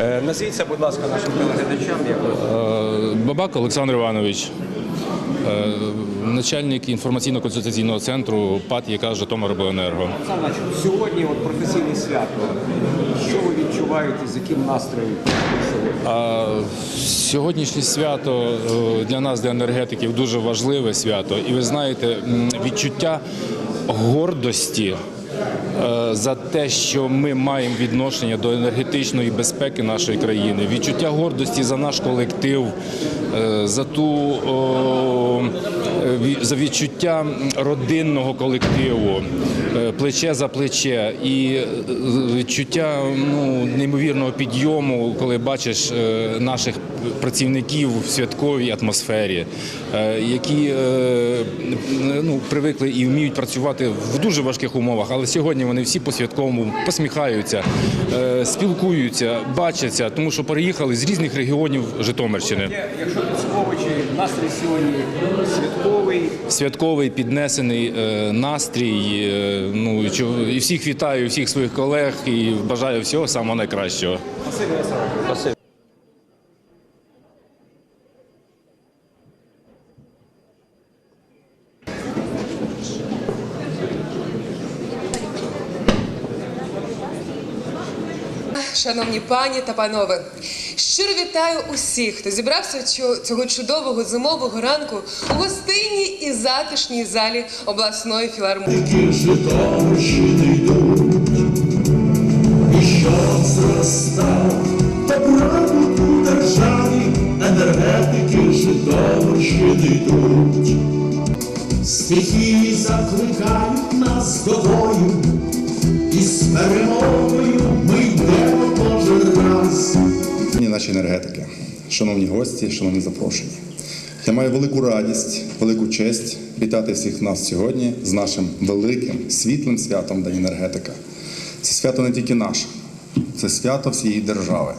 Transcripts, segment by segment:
Е, Назвіться, будь ласка, нашим телеглядачам. Е, Бабак Олександр Іванович, е, начальник інформаційно-консультаційного центру ПАТ, яка Житомиробленерго. Олександр, сьогодні от професійне свято. Що ви відчуваєте, з яким настроєм? А сьогоднішнє свято для нас, для енергетиків, дуже важливе свято. І ви знаєте, відчуття гордості. Е, За те, що ми маємо відношення до енергетичної безпеки нашої країни, відчуття гордості за наш колектив, е, за ту за відчуття родинного колективу, е, плече за плече, і відчуття ну неймовірного підйому, коли бачиш наших працівників в святковій атмосфері, е, які е, ну привикли і вміють працювати в дуже важких умовах, але сьогодні вони всі по святковому посміхаються, е, спілкуються, бачаться, тому що переїхали з різних регіонів Житомирщини. Якщо підсумовуючи, настрій сьогодні святковий. святковий піднесений настрій. Ну і і всіх вітаю, всіх своїх колег і бажаю всього самого найкращого. Спасибі, Шановні пані та панове, щиро вітаю усіх, хто зібрався цього чудового зимового ранку у гостинній і затишній залі обласної філармонії. Енергетики Житомирщини йдуть, і щоб зростав добробут у державі, енергетики Житомирщини йдуть. Стихії закликають нас до бою, і з перемогою наші енергетики, шановні гості, шановні запрошені. Я маю велику радість, велику честь вітати всіх нас сьогодні з нашим великим світлим святом День енергетика. Це свято не тільки наше, це свято всієї держави.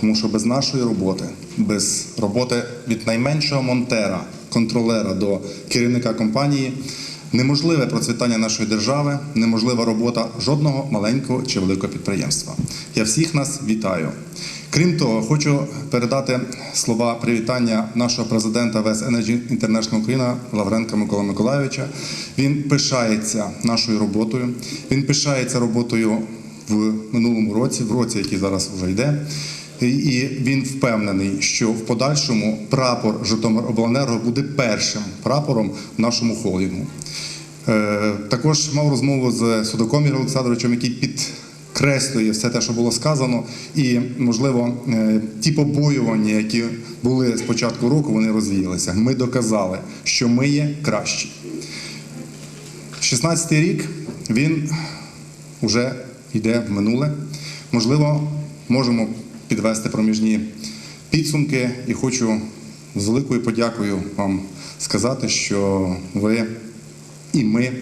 Тому що без нашої роботи, без роботи від найменшого монтера, контролера до керівника компанії, неможливе процвітання нашої держави, неможлива робота жодного маленького чи великого підприємства. Я всіх нас вітаю. Крім того, хочу передати слова привітання нашого президента West Energy International Україна Лавренка Микола Миколайовича. Він пишається нашою роботою. Він пишається роботою в минулому році, в році, який зараз вже йде. І- він впевнений, що в подальшому прапор Житомиробленерго буде першим прапором в нашому холдингу. Е, Також мав розмову з Судаком Ігорем Олександровичем, який підкреслює все те, що було сказано, і можливо е, ті побоювання, які були з початку року, вони розвіялися. Ми доказали, що ми є кращі. 16-й рік він вже йде в минуле. Можливо, можемо підвести проміжні підсумки, і хочу з великою подякою вам сказати, що ви і ми,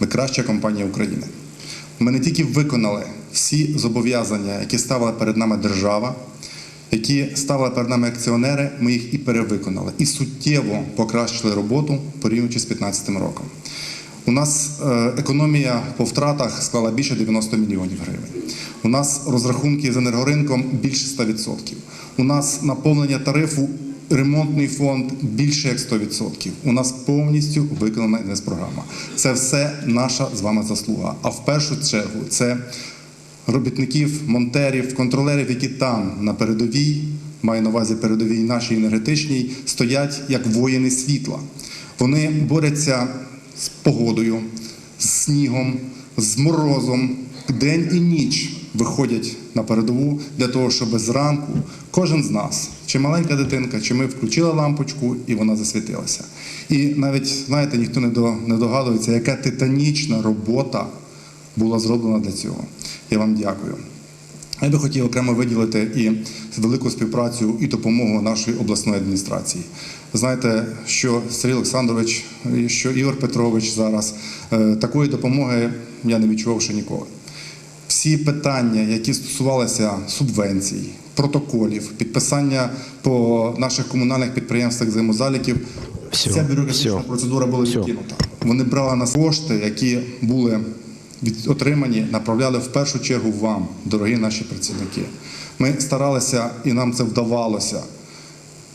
ми краща компанія України. Ми не тільки виконали всі зобов'язання, які ставила перед нами держава, які ставили перед нами акціонери, ми їх і перевиконали, і суттєво покращили роботу порівнюючи з 2015 роком. У нас е, економія по втратах склала більше 90 мільйонів гривень. У нас розрахунки з енергоринком більше 100%. У нас наповнення тарифу ремонтний фонд більше як 100%. У нас повністю виконана інвестпрограма. Це все наша з вами заслуга. А в першу чергу це робітників, монтерів, контролерів, які там на передовій, маю на увазі передовій нашій енергетичній, стоять як воїни світла. Вони борються з погодою, з снігом, з морозом, день і ніч виходять на передову для того, щоб зранку кожен з нас, чи маленька дитинка, чи ми включили лампочку і вона засвітилася. І навіть знаєте, ніхто не догадується, яка титанічна робота була зроблена для цього. Я вам дякую. Я би хотів окремо виділити і велику співпрацю і допомогу нашої обласної адміністрації. Знаєте, що Сергій Олександрович, що Ігор Петрович зараз е, такої допомоги я не відчував ще ніколи. Всі питання, які стосувалися субвенцій, протоколів, підписання по наших комунальних підприємствах взаємозаліків, вся бюрократична всьо, процедура була відкинута. Вони брали на кошти, які були отримані направляли в першу чергу вам, дорогі наші працівники. Ми старалися і нам це вдавалося.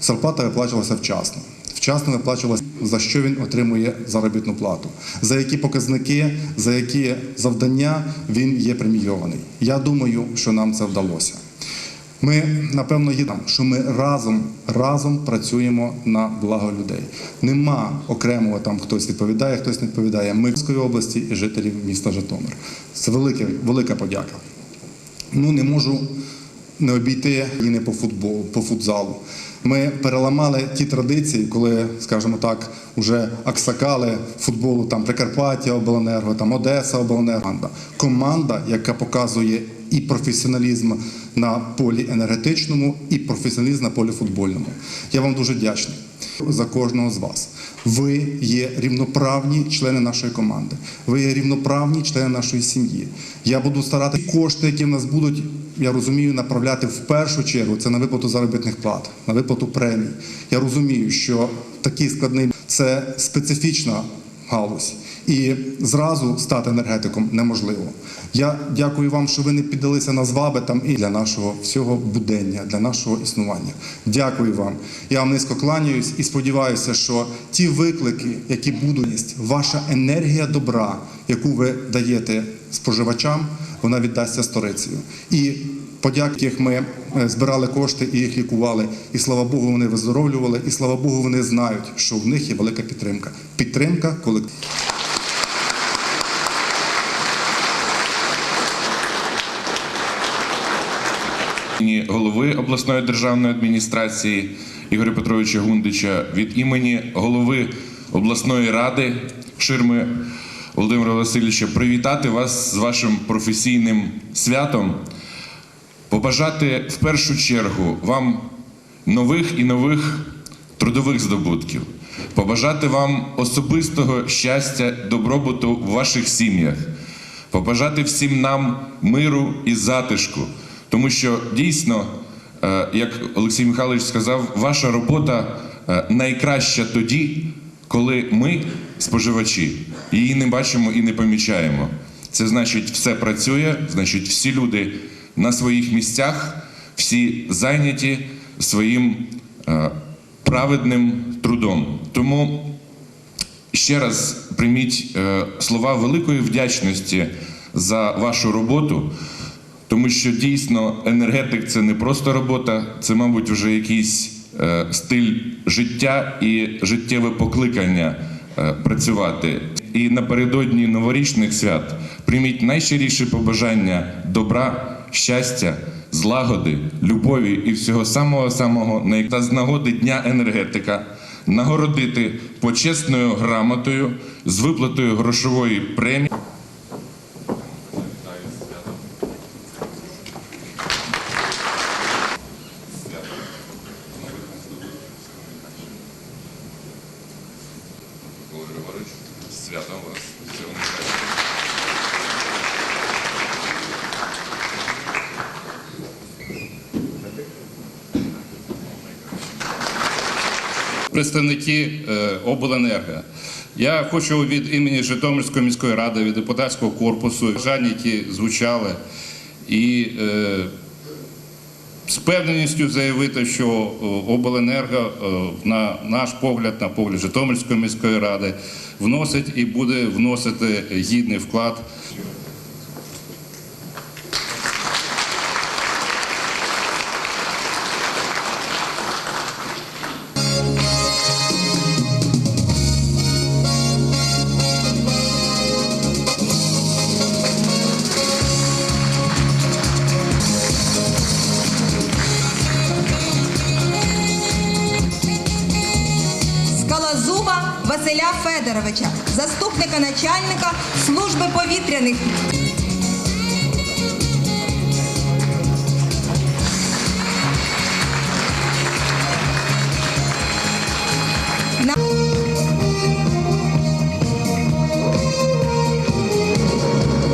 Зарплата виплачувалася вчасно. Вчасно виплачувалася, за що він отримує заробітну плату, за які показники, за які завдання він є премійований. Я думаю, що нам це вдалося. Ми напевно їдемо, що ми разом, разом працюємо на благо людей. Нема окремого там хтось відповідає, хтось не відповідає. Ми в Київської області і жителів міста Житомир. Це велике, велика подяка. Ну не можу не обійти і не по футболу, по футзалу. Ми переламали ті традиції, коли, скажімо так, вже аксакали футболу, там Прикарпаття Обленерго, там Одеса Обленерго. Команда. Яка показує і професіоналізм на полі енергетичному, і професіоналізм на полі футбольному. Я вам дуже вдячний за кожного з вас. Ви є рівноправні члени нашої команди. Ви є рівноправні члени нашої сім'ї. Я буду старатися кошти, які в нас будуть, я розумію, направляти в першу чергу це на виплату заробітних плат, на виплату премій. Я розумію, що такий складний це специфічна галузь. І зразу стати енергетиком неможливо. Я дякую вам, що ви не піддалися на зваби там і для нашого всього будення, для нашого існування. Дякую вам. Я вам низько кланяюсь і сподіваюся, що ті виклики, які будуть, ваша енергія добра, яку ви даєте споживачам, вона віддасться сторицею. І подяки, яких ми е, збирали кошти і їх лікували. І слава Богу, вони виздоровлювали, і слава Богу, вони знають, що в них є велика підтримка. Підтримка колективу. голови обласної державної адміністрації Ігоря Петровича Гундича, від імені голови обласної ради Ширми Володимира Васильовича привітати вас з вашим професійним святом, побажати в першу чергу вам нових і нових трудових здобутків, побажати вам особистого щастя, добробуту в ваших сім'ях, побажати всім нам миру і затишку. Тому що дійсно, е, як Олексій Михайлович сказав, ваша робота е, найкраща тоді, коли ми, споживачі, її не бачимо і не помічаємо. Це значить, все працює, значить, всі люди на своїх місцях, всі зайняті своїм е, праведним трудом. Тому ще раз прийміть е, слова великої вдячності за вашу роботу. Тому що дійсно енергетик це не просто робота, це, мабуть, вже якийсь стиль життя і життєве покликання е, працювати. І напередодні новорічних свят прийміть найщиріші побажання добра, щастя, злагоди, любові і всього самого самого та з нагоди Дня енергетика нагородити почесною грамотою з виплатою грошової премії. Святом вас. Всього найкращого. представники е, обленерго. Я хочу від імені Житомирської міської ради, від депутатського корпусу, бажання, які звучали, і е, з певненістю заявити, що е, обленерго, е, на наш погляд, на погляд Житомирської міської ради, вносить і буде вносити гідний вклад Василя Федоровича, заступника начальника служби повітряних.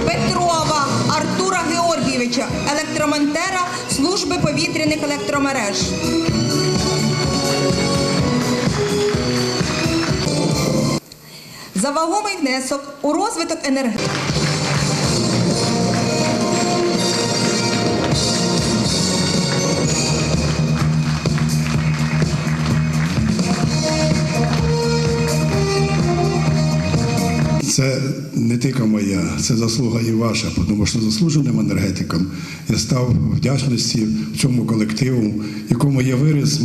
Петрова Артура Георгійовича, електромонтера служби повітряних електромереж. За вагомий внесок у розвиток енергетики. Це не тільки моя, це заслуга і ваша, тому що заслуженим енергетиком я став вдячності в цьому колективу, якому є виріс з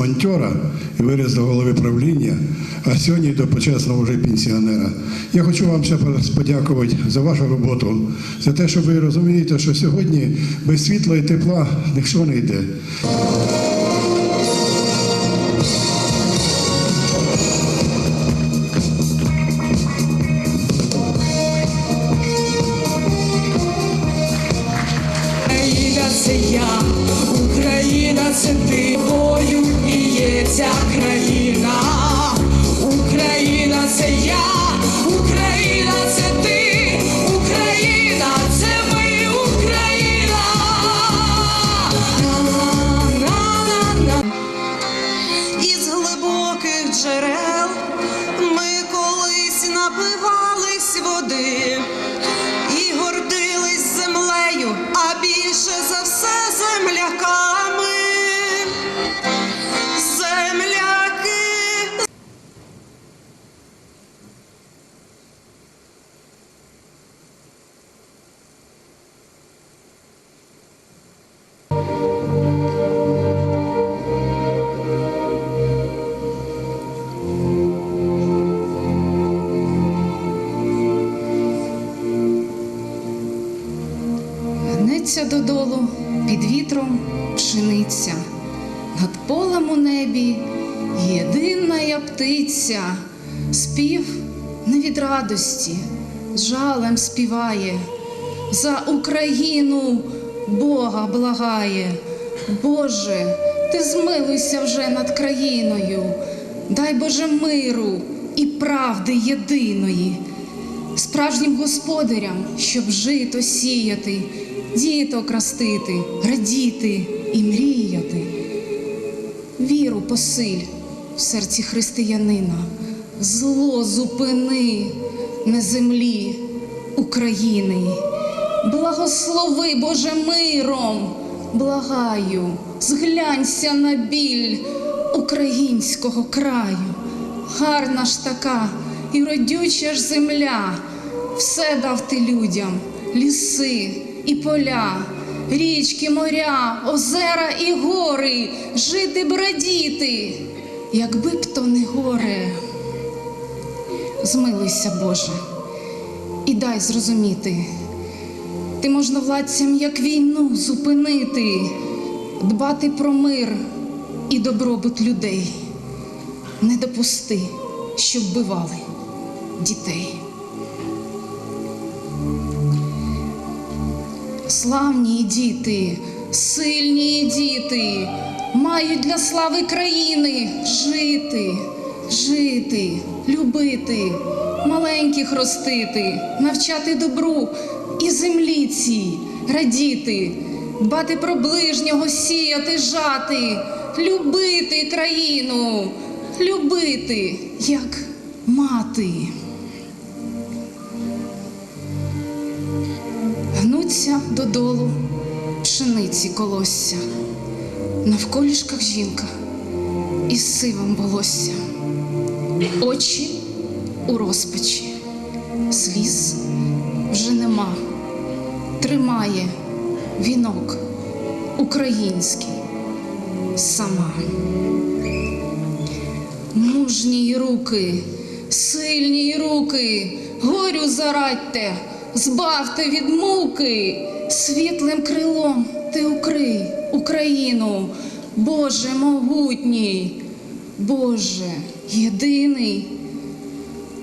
і виріс до голови правління, а сьогодні до почесного вже пенсіонера. Я хочу вам ще подякувати за вашу роботу, за те, що ви розумієте, що сьогодні без світла і тепла ніщо не йде. Додолу під вітром пшениця, над полем у небі єдина я птиця, спів не від радості, з жалем співає, за Україну Бога благає. Боже, ти змилуйся вже над країною, дай Боже миру і правди єдиної. Справжнім господарям, щоб жито сіяти, діток ростити, радіти і мріяти. Віру посиль в серці християнина, зло зупини на землі України. Благослови, Боже, миром, благаю, зглянься на біль українського краю. Гарна ж така і родюча ж земля, все дав ти людям, ліси і поля, річки, моря, озера і гори, жити б радіти, якби б то не горе. Змилуйся, Боже, і дай зрозуміти, ти можновладцям, як війну, зупинити, дбати про мир і добробут людей. Не допусти, щоб вбивали дітей. Славні діти, сильні діти, мають для слави країни жити, жити, любити, маленьких ростити, навчати добру і землі цій радіти, дбати про ближнього, сіяти, жати, любити країну, любити, як мати. Гнуться додолу пшениці колосся, навколішках жінка із сивом волосся, очі у розпачі, сліз вже нема, тримає вінок український сама. Мужні руки, сильні руки, горю зарадьте, збавте від муки, світлим крилом ти укрий Україну, Боже могутній, Боже єдиний,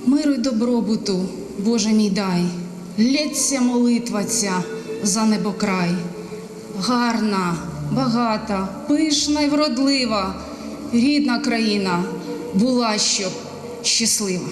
миру й добробуту, Боже мій дай, лється молитва ця за небокрай, гарна, багата, пишна й вродлива, рідна країна була щоб щаслива.